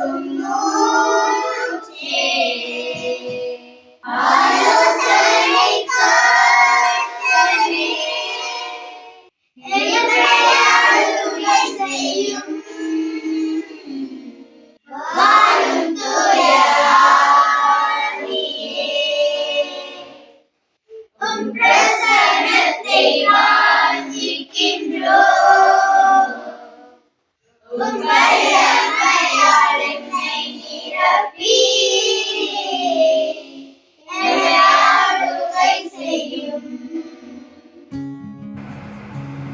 Oh no.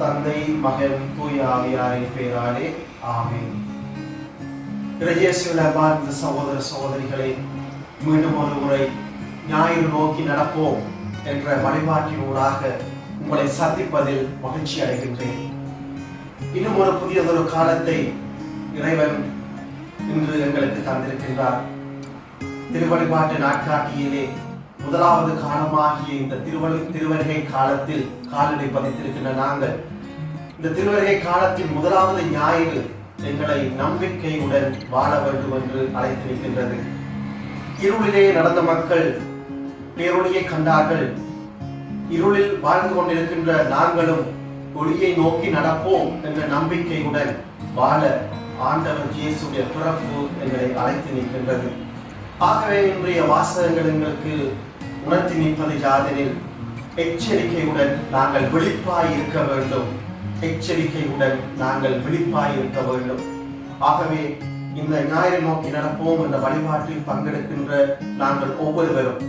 தந்தை மகன் தூய ஆவியாரின் பெயராலே ஆமேன். இறையேசுவின் அன்பார்ந்த சகோதர சகோதரிகளை மீண்டும் ஒரு முறை ஞாயிறு நோக்கி நடப்போம் என்ற வழிபாட்டினூடாக உங்களை சந்திப்பதில் மகிழ்ச்சி அடைகின்றேன். இன்னும் ஒரு புதியதொரு காலத்தை இறைவன் இன்று எங்களுக்கு தந்திருக்கின்றார். திருவழிபாட்டு நாட்காட்டியிலே முதலாவது காலமாகிய இந்த திருவழி திருவருகை காலத்தில் காலடி பதித்திருக்கின்ற நாங்கள் இந்த திருவருகை காலத்தின் முதலாவது ஞாயிறு எங்களை நம்பிக்கையுடன் வாழ வேண்டும் என்று அழைத்திருக்கின்றது. இருளிலே நடந்த மக்கள் பேரொழியை கண்டார்கள். இருளில் வாழ்ந்து கொண்டிருக்கின்ற நாங்களும் ஒளியை நோக்கி நடப்போம் என்ற நம்பிக்கையுடன் வாழ ஆண்டவர் இயேசுடைய பிறப்பு எங்களை அழைத்து நிற்கின்றது. ஆகவே இன்றைய வாசகங்கள் எங்களுக்கு உணர்த்தி நிற்பது யாதெனில் எச்சரிக்கையுடன் நாங்கள் விழிப்பாய் இருக்க வேண்டும். எச்சரிக்கையுடன் நாங்கள் விழிப்பாய் இருக்க வேண்டும். ஆகவே இந்த ஞாயிறு நோக்கி நடப்போம் என்ற வழிபாட்டில் பங்கெடுக்கின்ற நாங்கள் ஒவ்வொருவரும்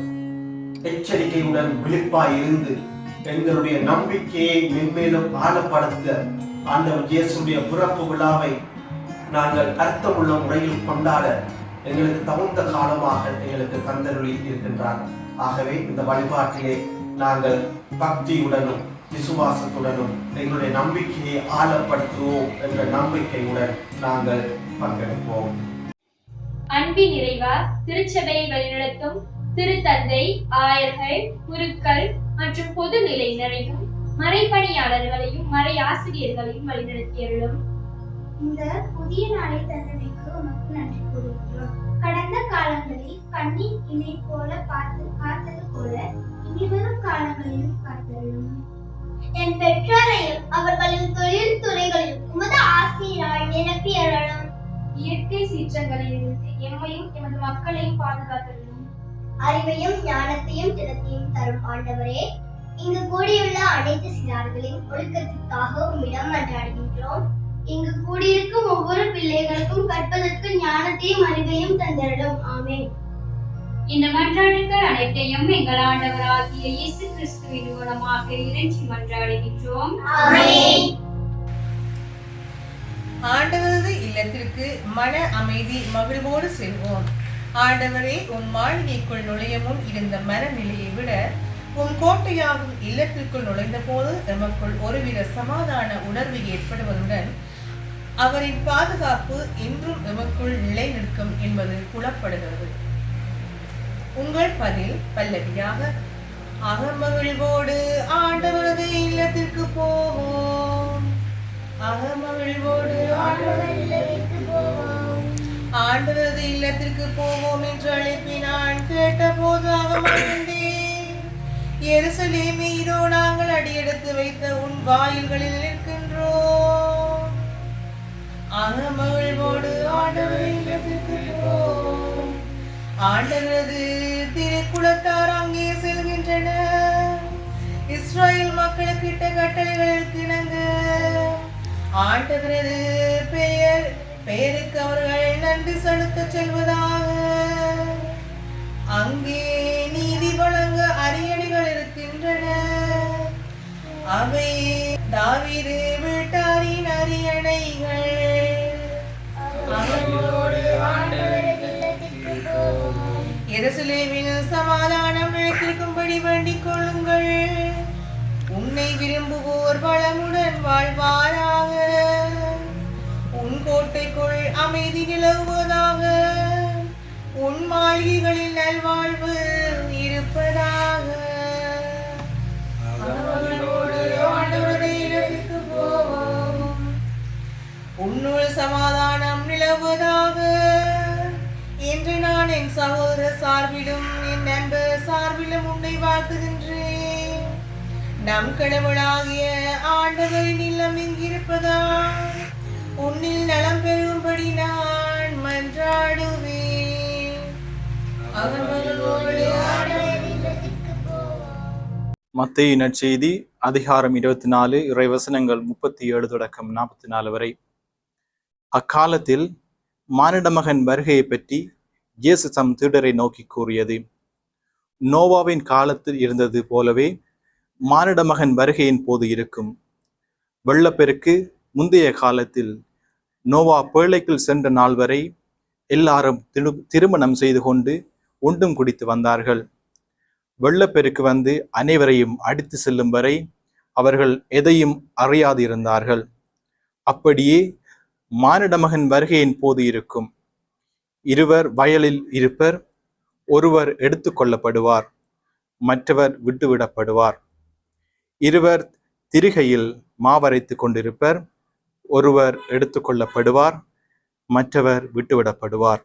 எச்சரிக்கையுடன் விழிப்பாய் இருந்து எங்களுடைய நம்பிக்கையை மென்மேலும் ஆழப்படுத்த ஆண்டவர் இயேசுடைய பிறப்பு விழாவை நாங்கள் அர்த்தமுள்ள முறையில் கொண்டாட எங்களுக்கு தகுந்த காலமாக எங்களுக்கு தந்தருளி இருக்கின்றார். ஆகவே இந்த வழிபாட்டிலே நாங்கள் பக்தியுடனும் விசுவாசத்துடனும் எங்களுடைய நம்பிக்கையை ஆழப்படுத்துவோம் என்ற நம்பிக்கையுடன் நாங்கள் பங்கெடுப்போம். அன்பின் நிறைவா திருச்சபையை வழிநடத்தும் திருத்தந்தை ஆயர்கள் குருக்கள் மற்றும் பொது நிலையினரையும் மறைப்பணியாளர்களையும் மறை ஆசிரியர்களையும் வழிநடத்தியருளும் இந்த புதிய நாளை தந்தமைக்கு உமக்கு நன்றி கூறுகிறோம் கடந்த காலங்களில் கண்ணின் இமை போல பார்த்து காத்தது போல இனிவரும் காலங்களிலும் காத்தருளும் என் பெற்றோரையும் அவர்களின் தொழில் துறைகளையும் உமது ஆசிரியரால் நிரப்பி அருளும் இயற்கை சீற்றங்களிலிருந்து எம்மையும் எமது மக்களையும் பாதுகாத்தருளும். அறிவையும் ஞானத்தையும் திறத்தையும் தரும் ஆண்டவரே இங்கு கூடியுள்ள அனைத்து சிறார்களின் ஒழுக்கத்திற்காக உம்மிடம் மன்றாடுகின்றோம். இங்கு கூடியிருக்கும் ஒவ்வொரு பிள்ளைகளுக்கும் கற்பதற்கு ஞானத்தையும் அறிவையும் தந்தருளும். ஆமென். இந்த மன்றாட்டுகள் அனைத்தையும் எங்கள் ஆண்டவராகிய இயேசு கிறிஸ்துவின் மூலமாக இறைஞ்சி மன்றாடுகின்றோம். ஆண்டவரது இல்லத்திற்கு மன அமைதி மகிழ்வோடு செல்வோம். ஆண்டவரே உம் மாளிகைக்குள் நுழைய முன் இருந்த மனநிலையை விட உம் கோட்டையாகும் இல்லத்திற்குள் நுழைந்த போது எமக்குள் ஒருவித சமாதான உணர்வு ஏற்படுவதுடன் அவரின் பாதுகாப்பு இன்றும் எமக்குள் நிலைநிற்கும் என்பது புலப்படுகிறது. உங்கள் பதில் பல்லவியாக. அகமகிழ்வோடு ஆண்டவரது இல்லத்திற்கு போவோம். அகமகிழ்வோடு இல்லத்திற்கு போவோம். ஆண்டவரது இல்லத்திற்கு போவோம் என்று அழைப்பினான் கேட்டபோது அகமகிழ்ந்தேன் எருசலேமே இதோ நாங்கள் அடியெடுத்து வைத்த உன் வாயில்களில் நிற்கின்றோம். அகமகிழ்வோடு ஆண்டவர் இல்லத்திற்கு போவோம். ஆண்டவரது குலத்தார் அங்கே செல்கின்றனர் இஸ்ரேல் மக்களுக்கு இட்ட கட்டளைகளுக்கு இணங்க ஆண்டவரது பெயர் பெயருக்கு அவர்கள் நன்றி செலுத்த செல்வதாக. அங்கே நீதி வழங்க அரியணைகள் இருக்கின்றன. அவை தாவிது வீட்டாரின் அரியணைகள். அவர்களோடு ஆண்டவரது எருசலேமில் சமாதானம் நிலைத்திருக்கும்படி வேண்டிக் கொள்ளுங்கள். உன்னை விரும்புவோர் வளமுடன் வாழ்வாராக. உன் கோட்டைக்குள் அமைதி நிலவுவதாக. உன் மாளிகைகளில் நல்வாழ்வு இருப்பதாக. உன்னுள் சமாதானம் நிலவுவதாக. இன்று நான் என் சகோதர சார்பிலும் என் நண்பர் சார்பிலும் உன்னை வாழ்த்துகின்றேன். நம் கடவுளாகிய ஆண்டவரின் இல்லம் இங்கிருப்பதா உன்னில் நலம் பெறும்படி நான் மன்றாடுவேன். மத்திய நற்செய்தி அதிகாரம் இருபத்தி நாலு இறைவசனங்கள் முப்பத்தி ஏழு தொடக்கம் நாற்பத்தி நாலு வரை. அக்காலத்தில் மானிட மகன் வருகையை பற்றி இயேசு தம் தீடரை நோக்கி கூறியது நோவாவின் காலத்தில் இருந்தது போலவே மானிட மகன் வருகையின் போது இருக்கும். வெள்ளப்பெருக்கு முந்தைய காலத்தில் நோவா பேழைக்குள் சென்ற நாள் வரை எல்லாரும் திரு- திருமணம் செய்து கொண்டு உண்டும் குடித்து வந்தார்கள். வெள்ளப்பெருக்கு வந்து அனைவரையும் அடித்து செல்லும் வரை அவர்கள் எதையும் அறியாது இருந்தார்கள் அப்படியே மானிடமகன் வருகையின் போது இருக்கும். இருவர் வயலில் இருப்பர் ஒருவர் எடுத்துக்கொள்ளப்படுவார் மற்றவர் விட்டுவிடப்படுவார். இருவர் திரிகையில் மாவரைத்துக் கொண்டிருப்பர் ஒருவர் எடுத்துக்கொள்ளப்படுவார் மற்றவர் விட்டுவிடப்படுவார்.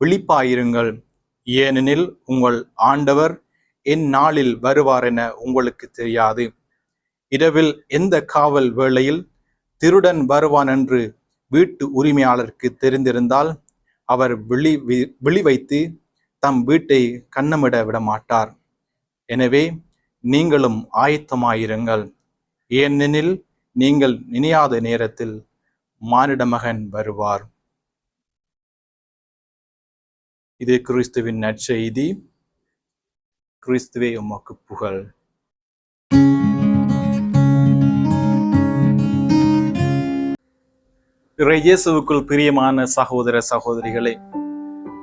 விழிப்பாயிருங்கள். ஏனெனில் உங்கள் ஆண்டவர் என் நாளில் வருவார் என உங்களுக்கு தெரியாது. இரவில் எந்த காவல் வேளையில் திருடன் வருவான் என்று வீட்டு உரிமையாளருக்கு தெரிந்திருந்தால் அவர் விழி வி- விழி வைத்து தம் வீட்டை கண்ணமிட விட மாட்டார் எனவே நீங்களும் ஆயத்தமாயிருங்கள். ஏனெனில் நீங்கள் நினையாத நேரத்தில் மானிட மகன் வருவார். இது கிறிஸ்துவின் நற்செய்தி. கிறிஸ்துவே உமக்கு புகழ். இயேசுவுக்குள் பிரியமான சகோதர சகோதரிகளே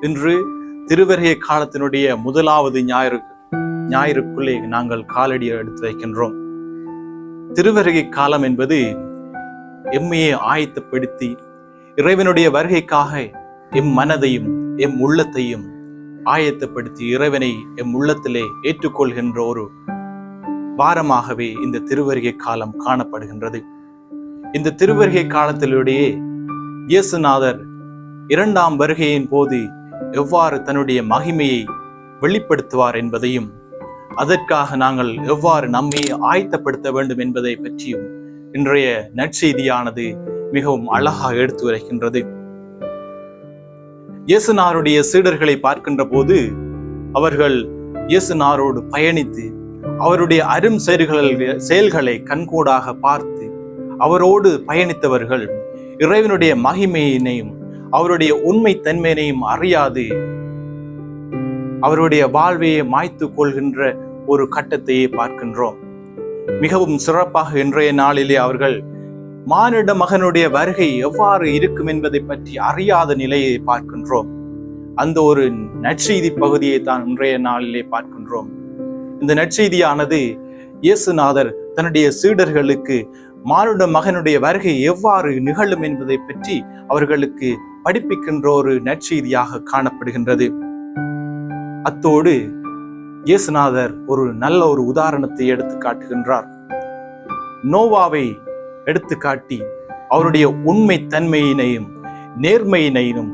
இன்று திருவருகை காலத்தினுடைய முதலாவது ஞாயிறு ஞாயிறுக்குள்ளே நாங்கள் காலடி எடுத்து வைக்கின்றோம். திருவருகை காலம் என்பது எம்மையை ஆயத்தப்படுத்தி இறைவனுடைய வருகைக்காக எம் மனதையும் எம் உள்ளத்தையும் ஆயத்தப்படுத்தி இறைவனை எம் உள்ளத்திலே ஏற்றுக்கொள்கின்ற ஒரு வாரமாகவே இந்த திருவருகை காலம் காணப்படுகின்றது. இந்த திருவருகை காலத்திலேயே இயேசுநாதர் இரண்டாம் வருகையின் போது எவ்வாறு தன்னுடைய மகிமையை வெளிப்படுத்துவார் என்பதையும் அதற்காக நாங்கள் எவ்வாறு நம்மை ஆயத்தப்படுத்த வேண்டும் என்பதை பற்றியும் இன்றைய நற்செய்தியானது மிகவும் அழகாக எடுத்து வருகின்றது. இயேசுநாருடைய சீடர்களை பார்க்கின்ற போது அவர்கள் இயேசுநாரோடு பயணித்து அவருடைய அரும் செயல்கள் செயல்களை கண்கூடாக பார்த்து அவரோடு பயணித்தவர்கள் இறைவனுடைய மகிமையினையும் அவருடைய உண்மை தன்மையினையும் அறியாது. அவருடைய வாழ்வையை மாய்த்து கொள்கின்ற ஒரு கட்டத்தையே பார்க்கின்றோம். மிகவும் சிறப்பாக இன்றைய நாளிலே அவர்கள் மானிட மகனுடைய வருகை எவ்வாறு இருக்கும் என்பதை பற்றி அறியாத நிலையை பார்க்கின்றோம். அந்த ஒரு நற்செய்தி பகுதியை தான் இன்றைய நாளிலே பார்க்கின்றோம். இந்த நற்செய்தியானது இயேசுநாதர் தன்னுடைய சீடர்களுக்கு மானுட மகனுடைய வருகை எவ்வாறு நிகழும் என்பதை பற்றி அவர்களுக்கு படிப்பிக்கின்ற ஒரு நற்செய்தியாக காணப்படுகின்றது. அத்தோடு இயேசுநாதர் ஒரு நல்ல ஒரு உதாரணத்தை எடுத்து காட்டுகின்றார். நோவாவை எடுத்து காட்டி அவருடைய உண்மை தன்மையினையும் நேர்மையினையும்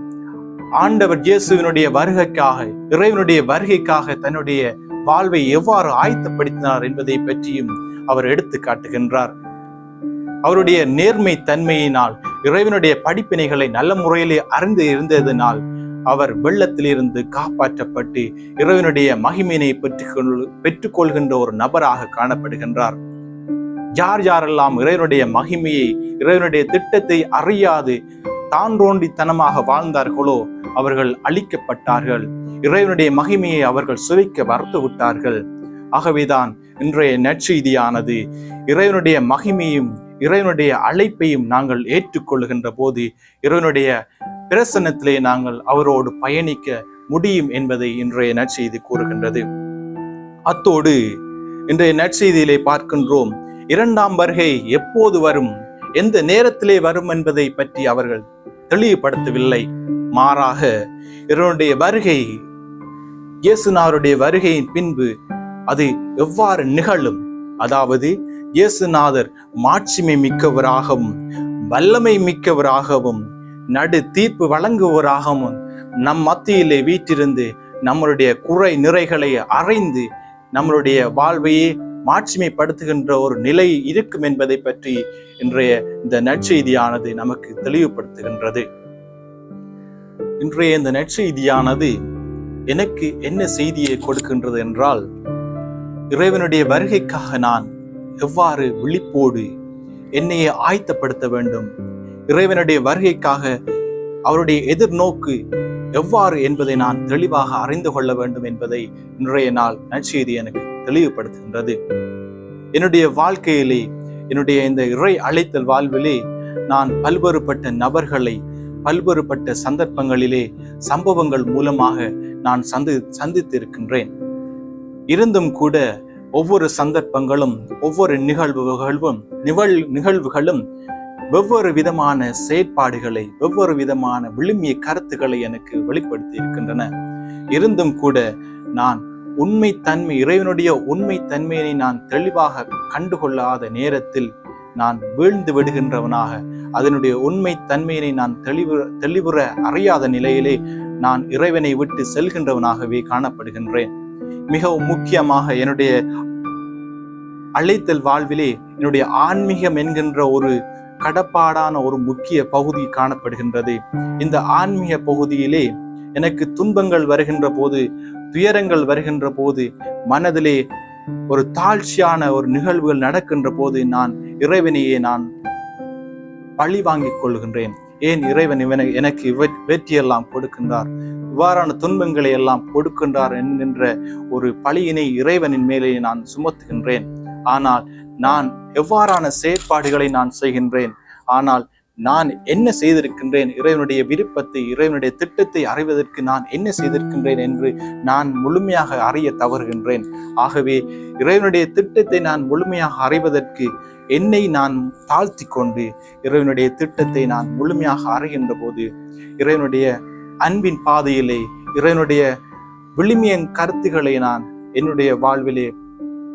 ஆண்டவர் இயேசுவினுடைய வருகைக்காக இறைவனுடைய வருகைக்காக தன்னுடைய வாழ்வை எவ்வாறு ஆயத்தப்படுத்தினார் என்பதை பற்றியும் அவர் எடுத்து காட்டுகின்றார். அவருடைய நேர்மை தன்மையினால் இறைவனுடைய படிப்பினைகளை நல்ல முறையிலே அறிந்து இருந்ததினால் அவர் வெள்ளத்திலிருந்து காப்பாற்றப்பட்டு இறைவனுடைய மகிமையினை பெற்றுக்கொள் பெற்றுக்கொள்கின்ற ஒரு நபராக காணப்படுகின்றார். யார் யாரெல்லாம் இறைவனுடைய மகிமையை இறைவனுடைய திட்டத்தை அறியாது தான்றோண்டித்தனமாக வாழ்ந்தார்களோ அவர்கள் அழிக்கப்பட்டார்கள். இறைவனுடைய மகிமையை அவர்கள் சுவைக்க வறுத்து விட்டார்கள். ஆகவேதான் இன்றைய நற்செய்தியானது இறைவனுடைய மகிமையும் இறைவனுடைய அழைப்பையும் நாங்கள் ஏற்றுக்கொள்கின்ற போது இறைவனுடைய பிரசன்னத்திலே நாங்கள் அவரோடு பயணிக்க முடியும் என்பதை இன்றைய நற்செய்தி கூறுகின்றது. அத்தோடு இன்றைய நற்செய்தியிலே பார்க்கின்றோம் இரண்டாம் வருகை எப்போது வரும் எந்த நேரத்திலே வரும் என்பதை பற்றி அவர்கள் தெளிவுபடுத்தவில்லை. மாறாக இவருடைய வருகை இயேசுனாருடைய வருகையின் பின்பு அது எவ்வாறு நிகழும்? அதாவது இயேசுநாதர் மாட்சிமை மிக்கவராகவும் வல்லமை மிக்கவராகவும் நடு தீர்ப்பு வழங்குவராகவும் நம் மத்தியிலே வீற்றிருந்து நம்மளுடைய குறை நிறைகளை அறைந்து நம்மளுடைய வாழ்வையே மாட்சிமைப்படுத்துகின்ற ஒரு நிலை இருக்கும் என்பதை பற்றி இன்றைய இந்த நற்செய்தியானது நமக்கு தெளிவுபடுத்துகின்றது. இன்றைய இந்த நற்செய்தியானது எனக்கு என்ன செய்தியை கொடுக்கின்றது என்றால் இறைவனுடைய வருகைக்காக நான் எவ்வாறு விழிப்போடு என்னையே ஆயத்தப்படுத்த வேண்டும்? இறைவனுடைய வருகைக்காக அவருடைய எதிர்நோக்கு எவ்வாறு என்பதை நான் தெளிவாக அறிந்து கொள்ள வேண்டும் என்பதை இன்றைய நாள் நற்செய்தி எனக்கு தெளிவுபடுத்துகின்றது. என்னுடைய வாழ்க்கையிலே என்னுடைய இந்த இறை அழைத்தல் வாழ்விலே நான் பல்வேறுபட்ட நபர்களை பல்வேறுபட்ட சந்தர்ப்பங்களிலே சம்பவங்கள் மூலமாக நான் சந்தி சந்தித்திருக்கின்றேன். இருந்தும் கூட ஒவ்வொரு சந்தர்ப்பங்களும் ஒவ்வொரு நிகழ்வுகளும் நிகழ் நிகழ்வுகளும் வெவ்வேறு விதமான செயற்பாடுகளை வெவ்வேறு விதமான விழுமிய கருத்துக்களை எனக்கு வெளிப்படுத்தி இருக்கின்றன. இருந்தும் கூட நான் உண்மை தன்மை இறைவனுடைய உண்மை தன்மையை நான் தெளிவாக கண்டுகொள்ளாத நேரத்தில் நான் வீழ்ந்து விடுகின்றவனாக அதனுடைய உண்மை தன்மையினை நான் தெளிவு தெளிவுற அறியாத நிலையிலே நான் இறைவனை விட்டு செல்கின்றவனாகவே காணப்படுகின்றேன். மிகவும் முக்கியமாக என்னுடைய அழைத்தல் வாழ்விலே என்னுடைய ஆன்மீகம் என்கின்ற ஒரு கடப்பாடான ஒரு முக்கிய பகுதி காணப்படுகின்றது. இந்த ஆன்மீக பகுதியிலே எனக்கு துன்பங்கள் வருகின்ற போது துயரங்கள் வருகின்ற போது மனதிலே ஒரு தாழ்ச்சியான ஒரு நிகழ்வுகள் நடக்கின்ற போது நான் இறைவனையே நான் பழி வாங்கிக் கொள்கின்றேன். ஏன் இறைவன் இவனை எனக்கு வெற்றியெல்லாம் கொடுக்கின்றார்? இவ்வாறான துன்பங்களை எல்லாம் கொடுக்கின்றார் என்கின்ற ஒரு பழியினை இறைவனின் மேலே நான் சுமத்துகின்றேன். ஆனால் நான் எவ்வாறான செயற்பாடுகளை நான் செய்கின்றேன்? ஆனால் நான் என்ன செய்திருக்கின்றேன்? இறைவனுடைய விருப்பத்தை இறைவனுடைய திட்டத்தை அறிவதற்கு நான் என்ன செய்திருக்கின்றேன் என்று நான் முழுமையாக அறிய தவறுகின்றேன். ஆகவே இறைவனுடைய திட்டத்தை நான் முழுமையாக அறிவதற்கு என்னை நான் தாழ்த்தி கொண்டு இறைவனுடைய திட்டத்தை நான் முழுமையாக அறிகின்ற போது இறைவனுடைய அன்பின் பாதையிலே இறைவனுடைய விழுமிய கருத்துக்களை நான் என்னுடைய வாழ்விலே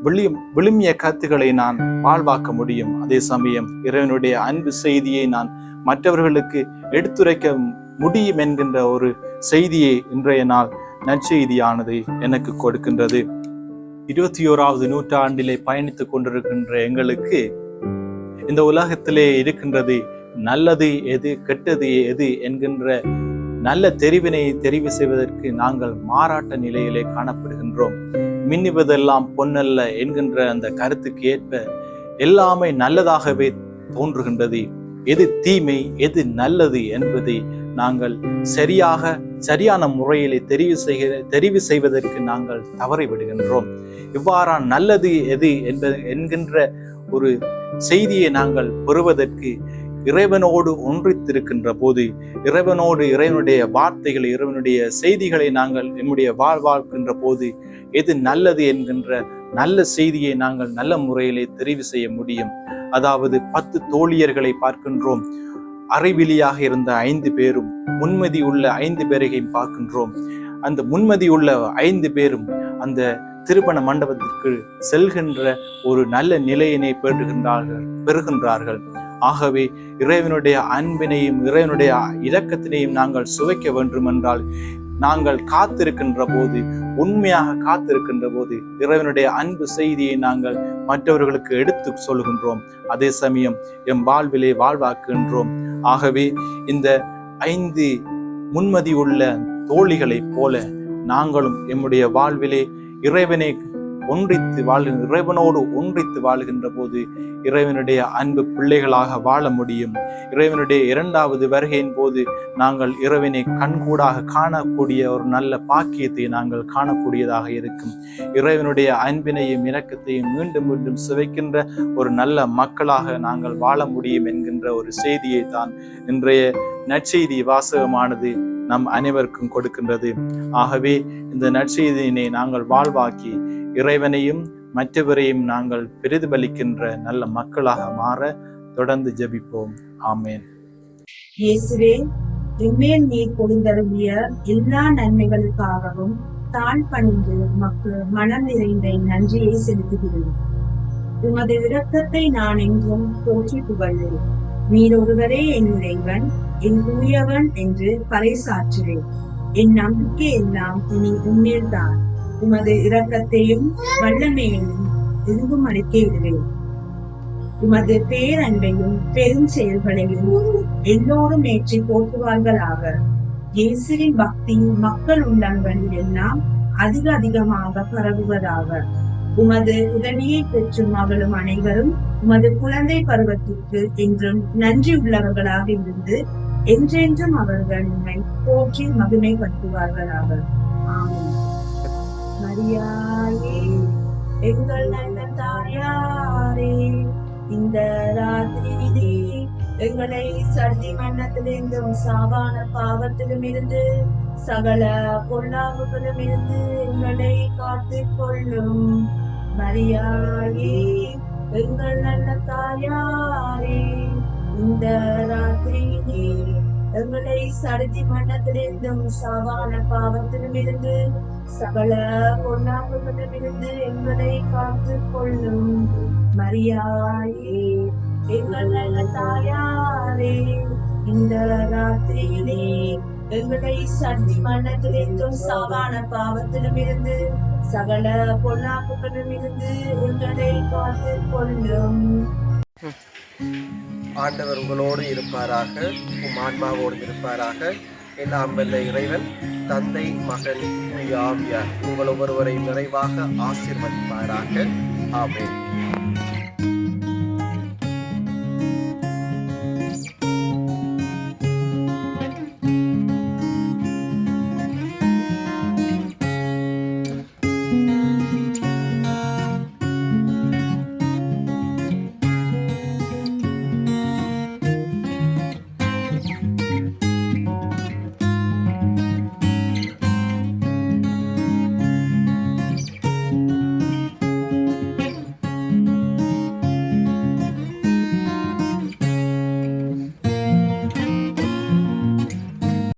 விழி விழுமிய கருத்துக்களை நான் வாழ்வாக்க முடியும். அதே சமயம் இறைவனுடைய அன்பு செய்தியை நான் மற்றவர்களுக்கு எடுத்துரைக்க முடியும் என்கின்ற ஒரு செய்தியை இன்றைய நாள் நற்செய்தியானது எனக்கு கொடுக்கின்றது. இருபத்தி ஓராவது நூற்றாண்டிலே பயணித்துக் கொண்டிருக்கின்ற எங்களுக்கு இந்த உலகத்திலே இருக்கின்றது நல்லது எது கெட்டது எது என்கின்ற நல்ல தெரிவினை தெரிவு செய்வதற்கு நாங்கள் மாறாட்ட நிலையிலே காணப்படுகின்றோம். மின்னுவதெல்லாம் பொன்னல்ல என்கின்ற அந்த கருத்துக்கு ஏற்ப எல்லாமே நல்லதாகவே தோன்றுகின்றது. எது தீமை எது நல்லது என்பதை நாங்கள் சரியாக சரியான முறையிலே தெரிவு செய்கிற தெரிவு செய்வதற்கு நாங்கள் தவறிவிடுகின்றோம் இவ்வாறான நல்லது எது என்பது என்கின்ற ஒரு செய்தியை நாங்கள் பெறுவதற்கு இறைவனோடு ஒன்றித்திருக்கின்ற போது இறைவனோடு இறைவனுடைய வார்த்தைகளை இறைவனுடைய செய்திகளை நாங்கள் என்னுடைய வாழ்வாழ்கின்ற போது எது நல்லது என்கின்ற நல்ல செய்தியை நாங்கள் நல்ல முறையிலே தெரிவு செய்ய முடியும். அதாவது பத்து தோழியர்களை பார்க்கின்றோம். அறிவிலியாக இருந்த ஐந்து பேரும் முன்மதி உள்ள ஐந்து பேரையும் பார்க்கின்றோம். அந்த முன்மதி உள்ள ஐந்து பேரும் அந்த திருமண மண்டபத்திற்கு செல்கின்ற ஒரு நல்ல நிலையினை பெறுகின்றார்கள் பெறுகின்றார்கள். ஆகவே இறைவனுடைய அன்பினையும் இறைவனுடைய இரக்கத்தினையும் நாங்கள் சுவைக்க வேண்டும் என்றால் நாங்கள் காத்திருக்கின்ற போது உண்மையாக காத்திருக்கின்ற போது இறைவனுடைய அன்பு செய்தியை நாங்கள் மற்றவர்களுக்கு எடுத்து சொல்கின்றோம். அதே சமயம் எம் வாழ்விலே வாழ்வாக்குகின்றோம். ஆகவே இந்த ஐந்து முன்மதி உள்ள தோழிகளைப் போல நாங்களும் எம்முடைய வாழ்விலே இறைவனை ஒன்றித்து வாழ்கின்ற இறைவனோடு ஒன்றித்து வாழ்கின்ற போது இறைவனுடைய அன்பு பிள்ளைகளாக வாழ முடியும். இறைவனுடைய இரண்டாவது வருகையின் போது நாங்கள் இறைவனை கண்கூடாக காணக்கூடிய ஒரு நல்ல பாக்கியத்தை நாங்கள் காணக்கூடியதாக இருக்கும். இறைவனுடைய அன்பினையும் இணக்கத்தையும் மீண்டும் மீண்டும் சுவைக்கின்ற ஒரு நல்ல மக்களாக நாங்கள் வாழ முடியும் என்கின்ற ஒரு செய்தியை தான் இன்றைய நற்செய்தி வாசகமானது நம் அனைவருக்கும் கொடுக்கின்றது. ஆகவே இந்த நற்செய்தியினை நாங்கள் வாழ்வாக்கி இறைவனையும் மற்றவரையும் நாங்கள் பிரதிபலிக்கின்ற நல்ல மக்களாக மாற தொடர்ந்து ஜபிப்போம். ஆமேன். இயேசுவே எம்மேல் கொடுந்தருளிய எல்லா நன்மைகளுக்காகவும் தான் பணிந்து மக்கள் மனம் நிறைந்த நன்றியை செலுத்துகிறேன். உமது இரக்கத்தை நான் எங்கும் போற்றி புகழ்வேன். நீர் ஒருவரே என் இறைவன் என் தூயவன் என்று பறைசாற்றுவேன் என் நம்பிக்கை எல்லாம் இனி உன்னில்தான் உமது இரக்கத்தையும் வல்லமையையும் எதுவும் அளிக்கிறேன் உமது பேரன்பையும் பெரும் செயல்களையும் எல்லோரும் ஏற்றி போற்றுவார்களாக. இயேசுவின் பக்தி மக்கள் உள்ளங்களில் எல்லாம் அதிக அதிகமாக பரவுவதாக. உமது உதவியை பெற்றும் மகளும் அனைவரும் உமது குழந்தை பருவத்திற்கு என்றும் நன்றி உள்ளவர்களாக இருந்து என்றென்றும் அவர்கள் உண்மை போற்றி மகிமைப்படுத்துவார்களாக. ஆமென். மரியாயே எங்கள் நல்ல தாயாரே இந்த ராத்திரியிலே எங்களை சர்தி மன்னத்திலிருந்தும் சாவான பாவத்திலும் இருந்து சகல பொல்லாவுகளும் இருந்து எங்களை காத்துக் கொள்ளும். மரியாயே எங்கள் நல்ல தாயாரே இந்த ராத்திரியிலே எங்களை சடுதி மன்னத்திலிருந்தும் சாவான பாவத்திலும் சகல பொன்னாகுகளிலும் எங்களை காத்து கொள்ளும் மரியாயே. எங்கள் நல்ல தாயாரே இந்த ராத்திரியிலே எங்களை சக்தி மன்னத்திலிருந்தும் சாவான பாவத்திலும் இருந்து சகல பொல்லாப்புகளிலும் இருந்து எங்களை காத்துக் கொள்ளும். ஆண்டவர் உங்களோடு இருப்பாராக உம் ஆன்மாவோடு இருப்பாராக. எல்லாம் வல்ல இறைவன் தந்தை மகன் ஆவியார் உங்கள் ஒவ்வொருவரை நிறைவாக ஆசிர்வதிப்பாராக. ஆமேன்.